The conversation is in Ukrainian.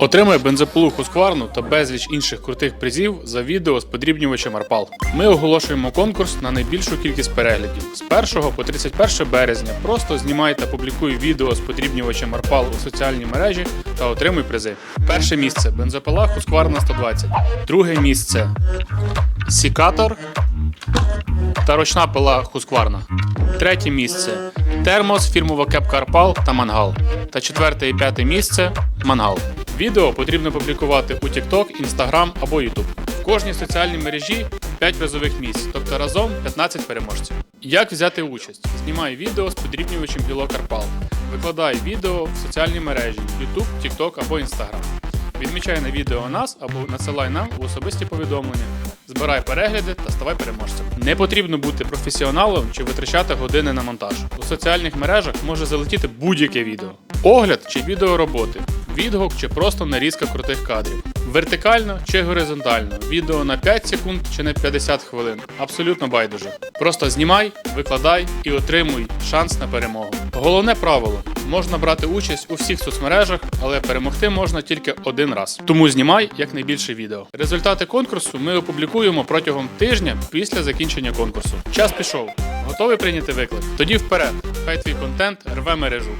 Отримай бензопилу Husqvarna та безліч інших крутих призів за відео з подрібнювачем Арпал. Ми оголошуємо конкурс на найбільшу кількість переглядів з 1 по 31 березня. Просто знімай та публікуй відео з подрібнювачем Арпал у соціальній мережі та отримуй призи. Перше місце бензопила Husqvarna 120. Друге місце Сікатор та ручна пила Husqvarna. Третє місце термос, фірмова кепка Арпал та мангал. Та четверте і п'яте місце мангал. Відео потрібно публікувати у TikTok, Instagram або YouTube. В кожній соціальній мережі 5 призових місць, тобто разом 15 переможців. Як взяти участь? Знімай відео з подрібнювачем білок Арпал. Викладай відео в соціальні мережі YouTube, TikTok або Instagram. Відмічай на відео нас або надсилай нам у особисті повідомлення. Збирай перегляди та ставай переможцем. Не потрібно бути професіоналом чи витрачати години на монтаж. У соціальних мережах може залетіти будь-яке відео. Огляд чи відео роботи, відгук чи просто нарізка крутих кадрів. Вертикально чи горизонтально, відео на 5 секунд чи на 50 хвилин. Абсолютно байдуже. Просто знімай, викладай і отримуй шанс на перемогу. Головне правило: можна брати участь у всіх соцмережах, але перемогти можна тільки один раз. Тому знімай якнайбільше відео. Результати конкурсу ми опублікуємо протягом тижня після закінчення конкурсу. Час пішов. Готовий прийняти виклик? Тоді вперед! Хай твій контент рве мережу.